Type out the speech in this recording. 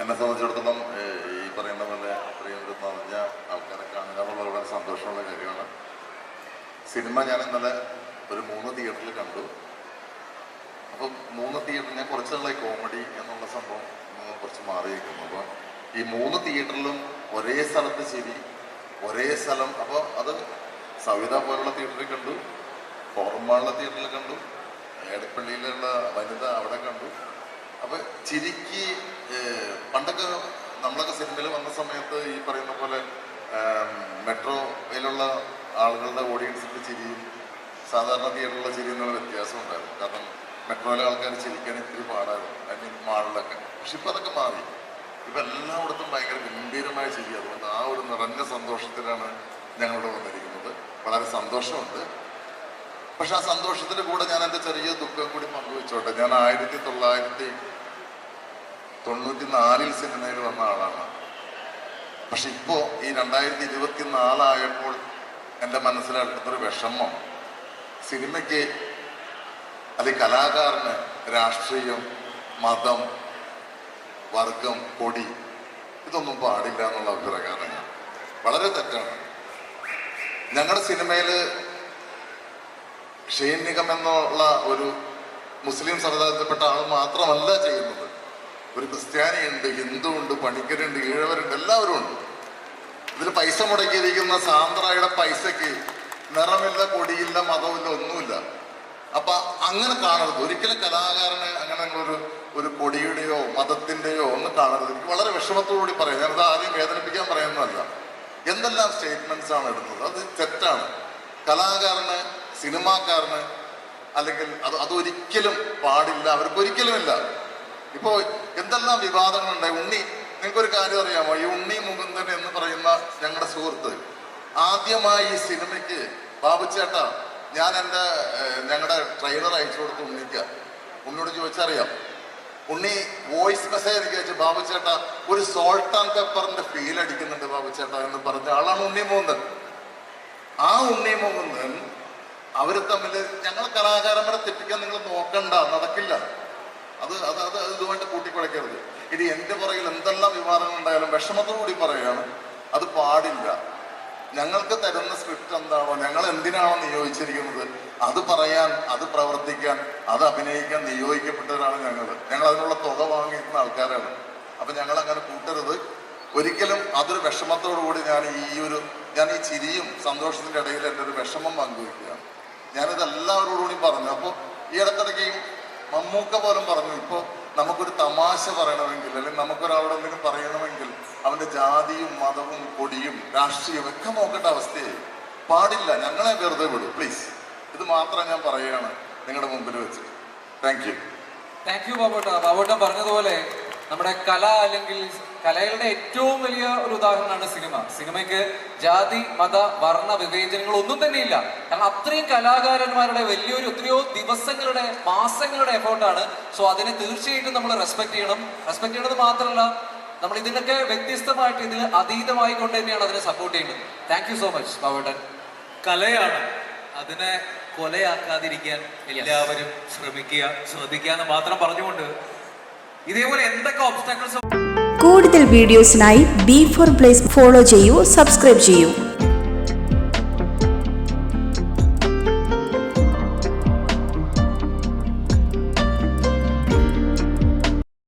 എന്നെ സംബന്ധിച്ചിടത്തോളം ഈ പറയുന്ന പോലെ അത്രയും ഒരു നിറഞ്ഞ ആൾക്കാരെ കാണുക വളരെ സന്തോഷമുള്ള കാര്യമാണ്. സിനിമ ഞാൻ ഇന്നലെ ഒരു മൂന്ന് തിയേറ്ററിൽ കണ്ടു. അപ്പം മൂന്ന് തിയേറ്റർ ഞാൻ കുറച്ച് നാളായി കോമഡി എന്നുള്ള സംഭവം കുറച്ച് മാറിയിരിക്കുന്നു. അപ്പോൾ ഈ മൂന്ന് തിയേറ്ററിലും ഒരേ സ്ഥലത്ത് ശരി ഒരേ സ്ഥലം അപ്പോൾ അത് സവിത പോലുള്ള തിയേറ്ററിൽ കണ്ടു ഫോർമാളിലെ തിയേറ്ററിൽ കണ്ടു എടപ്പള്ളിയിലുള്ള വനിത അവിടെ കണ്ടു. അപ്പോൾ ചിരിക്ക് പണ്ടൊക്കെ നമ്മളൊക്കെ സിനിമയിൽ വന്ന സമയത്ത് ഈ പറയുന്ന പോലെ മെട്രോയിലുള്ള ആളുകളുടെ ഓഡിയൻസിന്റെ ചിരിയും സാധാരണ തിയേറ്ററിലുള്ള ചിരി എന്നുള്ള വ്യത്യാസം ഉണ്ടായിരുന്നു. കാരണം മെട്രോയിലെ ആൾക്കാർ ചിരിക്കാൻ ഇത്തിരി പാടായിരുന്നു. ഐ മീൻ മാളിലൊക്കെ. പക്ഷെ ഇപ്പം അതൊക്കെ മാറി. ഇപ്പം എല്ലായിടത്തും ഭയങ്കര ഗംഭീരമായ ചിരി. അതുകൊണ്ട് ആ ഒരു നിറഞ്ഞ സന്തോഷത്തിലാണ് ഞങ്ങളിവിടെ വന്നിരിക്കുന്നത്. വളരെ സന്തോഷമുണ്ട്. പക്ഷെ ആ സന്തോഷത്തിന്റെ കൂടെ ഞാൻ എന്റെ ചെറിയ ദുഃഖം കൂടി പങ്കുവെച്ചോട്ടെ. ഞാൻ ആയിരത്തി തൊള്ളായിരത്തി നാലിൽ സിനിമയിൽ വന്ന ആളാണ്. പക്ഷെ ഇപ്പോ ഈ രണ്ടായിരത്തി ഇരുപത്തി നാലായപ്പോൾ എന്റെ മനസ്സിലടുത്തൊരു വിഷമം. സിനിമയ്ക്ക് അല്ലെങ്കിൽ കലാകാരന് രാഷ്ട്രീയം മതം വർഗം കൊടി ഇതൊന്നും പാടില്ല എന്നുള്ള അഭിപ്രായമാണ് ഞാൻ. വളരെ തെറ്റാണ്. ഞങ്ങളുടെ സിനിമയിൽ ഷെയ്ൻ നിഗം എന്നുള്ള ഒരു മുസ്ലിം സമുദായത്തിൽപ്പെട്ട ആൾ മാത്രമല്ല ചെയ്യുന്നത്. ഒരു ക്രിസ്ത്യാനിയുണ്ട് ഹിന്ദു ഉണ്ട് പണിക്കരുണ്ട് ഈഴവരുണ്ട് എല്ലാവരും ഉണ്ട്. ഇതിൽ പൈസ മുടക്കിയിരിക്കുന്ന സാന്ദ്രയുടെ പൈസക്ക് നിറമില്ല കൊടിയില്ല മതമില്ല ഒന്നുമില്ല. അപ്പൊ അങ്ങനെ കാണരുത്. ഒരിക്കലും കലാകാരന് അങ്ങനെ ഒരു ഒരു കൊടിയുടെയോ മതത്തിന്റെയോ ഒന്നും കാണരുത്. എനിക്ക് വളരെ വിഷമത്തോടുകൂടി പറയാം. ഞാനത് ആദ്യം വേദനിപ്പിക്കാൻ പറയുന്നതല്ല. എന്തെല്ലാം സ്റ്റേറ്റ്മെന്റ്സ് ആണ് ഇടുന്നത്? അത് തെറ്റാണ്. കലാകാരന് സിനിമാക്കാരന് അല്ലെങ്കിൽ അത് അതൊരിക്കലും പാടില്ല. അവർക്ക് ഒരിക്കലുമില്ല ഇപ്പോ എന്തെല്ലാം വിവാദങ്ങളുണ്ടായി ഉണ്ണി നിങ്ങൾക്കൊരു കാര്യം അറിയാമോ? ഈ ഉണ്ണി മുകുന്ദൻ എന്ന് പറയുന്ന ഞങ്ങളുടെ സുഹൃത്ത് ആദ്യമായി ഈ സിനിമയ്ക്ക് ബാബു ബാബുച്ചേട്ടാ ഞാൻ എന്റെ ഞങ്ങളുടെ ട്രെയിലർ അയച്ചു കൊടുത്ത് ഉണ്ണിക്ക. ഉണ്ണിയോട് ചോദിച്ചറിയാം. ഉണ്ണി വോയിസ് മെസ്സേജ് എനിക്ക് അയച്ചു ബാബുച്ചേട്ടാ ഒരു സോൾട്ട് ആൻഡ് പെപ്പറിന്റെ ഫീൽ അടിക്കുന്നുണ്ട് ബാബു ചേട്ടാ എന്ന് പറഞ്ഞ ആളാണ് ഉണ്ണി മുകുന്ദൻ. ആ ഉണ്ണി മുകുന്ദൻ അവർ തമ്മിൽ ഞങ്ങൾ കലാകാരന്മാരെ തെറ്റിക്കാൻ നിങ്ങൾ നോക്കണ്ട നടക്കില്ല. അത് അത് അത് ഇതുമായിട്ട് കൂട്ടിക്കുഴക്കരുത് ഇനി എന്റെ പുറകിൽ എന്തെല്ലാം വിവാദങ്ങൾ ഉണ്ടായാലും വിഷമത്തോടുകൂടി പറയുകയാണ് അത് പാടില്ല. ഞങ്ങൾക്ക് തരുന്ന സ്ക്രിപ്റ്റ് എന്താണോ ഞങ്ങൾ എന്തിനാണോ നിയോഗിച്ചിരിക്കുന്നത് അത് പറയാൻ അത് പ്രവർത്തിക്കാൻ അത് അഭിനയിക്കാൻ നിയോഗിക്കപ്പെട്ടവരാണ് ഞങ്ങൾ ഞങ്ങൾ അതിനുള്ള തുക വാങ്ങിയിരുന്ന ആൾക്കാരാണ്. അപ്പൊ ഞങ്ങൾ അങ്ങനെ കൂട്ടരുത്. ഒരിക്കലും അതൊരു വിഷമത്തോടുകൂടി ഞാൻ ഈ ഒരു ഞാൻ ഈ ചിരിയും സന്തോഷത്തിന്റെ ഇടയിൽ എന്റെ ഒരു വിഷമം പങ്കുവയ്ക്കുകയാണ്. ഞാനിത് എല്ലാവരോടും കൂടി പറഞ്ഞു. അപ്പോൾ ഈ ഇടത്തിടയ്ക്ക് മമ്മൂക്ക പോലും പറഞ്ഞു ഇപ്പോൾ നമുക്കൊരു തമാശ പറയണമെങ്കിൽ അല്ലെങ്കിൽ നമുക്കൊരാളോട് എന്തെങ്കിലും പറയണമെങ്കിൽ അവന്റെ ജാതിയും മതവും കൊടിയും രാഷ്ട്രീയവും ഒക്കെ നോക്കേണ്ട അവസ്ഥയായി. പാടില്ല ഞങ്ങളെ വെറുതെ വിടും. പ്ലീസ് ഇത് മാത്രം ഞാൻ പറയുകയാണ് നിങ്ങളുടെ മുമ്പിൽ വെച്ച്. താങ്ക് യു താങ്ക് യു ബാബോട്ട. ബാബോട്ടൻ പറഞ്ഞതുപോലെ നമ്മുടെ കല അല്ലെങ്കിൽ കലകളുടെ ഏറ്റവും വലിയ ഒരു ഉദാഹരണമാണ് സിനിമ. സിനിമയ്ക്ക് ജാതി മത വർണ വിവേചനങ്ങൾ ഒന്നും ഇല്ല. കാരണം അത്രയും കലാകാരന്മാരുടെ വലിയൊരു എത്രയോ ദിവസങ്ങളുടെ മാസങ്ങളുടെ എഫേർട്ടാണ്. സോ അതിനെ തീർച്ചയായിട്ടും നമ്മൾ റെസ്പെക്ട് ചെയ്യണം. റെസ്പെക്ട് ചെയ്യണത് മാത്രമല്ല നമ്മൾ ഇതിനൊക്കെ വ്യത്യസ്തമായിട്ട് ഇതിന് അതീതമായി കൊണ്ട് തന്നെയാണ് അതിനെ സപ്പോർട്ട് ചെയ്യുന്നത്. താങ്ക് യു സോ മച്ച് ബാബോട്ടൻ. കലയാണ്. അതിനെ കൊലയാക്കാതിരിക്കാൻ എല്ലാവരും ശ്രമിക്കുക ശ്രദ്ധിക്കുക എന്ന് മാത്രം പറഞ്ഞുകൊണ്ട് ഇതേപോലെ എന്തൊക്കെ ഒബ്സ്റ്റാക്കിൾസ് കൂടുതൽ വീഡിയോസിനായി ബി ഫോർ പ്ലേസ് ഫോളോ ചെയ്യൂ സബ്സ്ക്രൈബ് ചെയ്യൂ.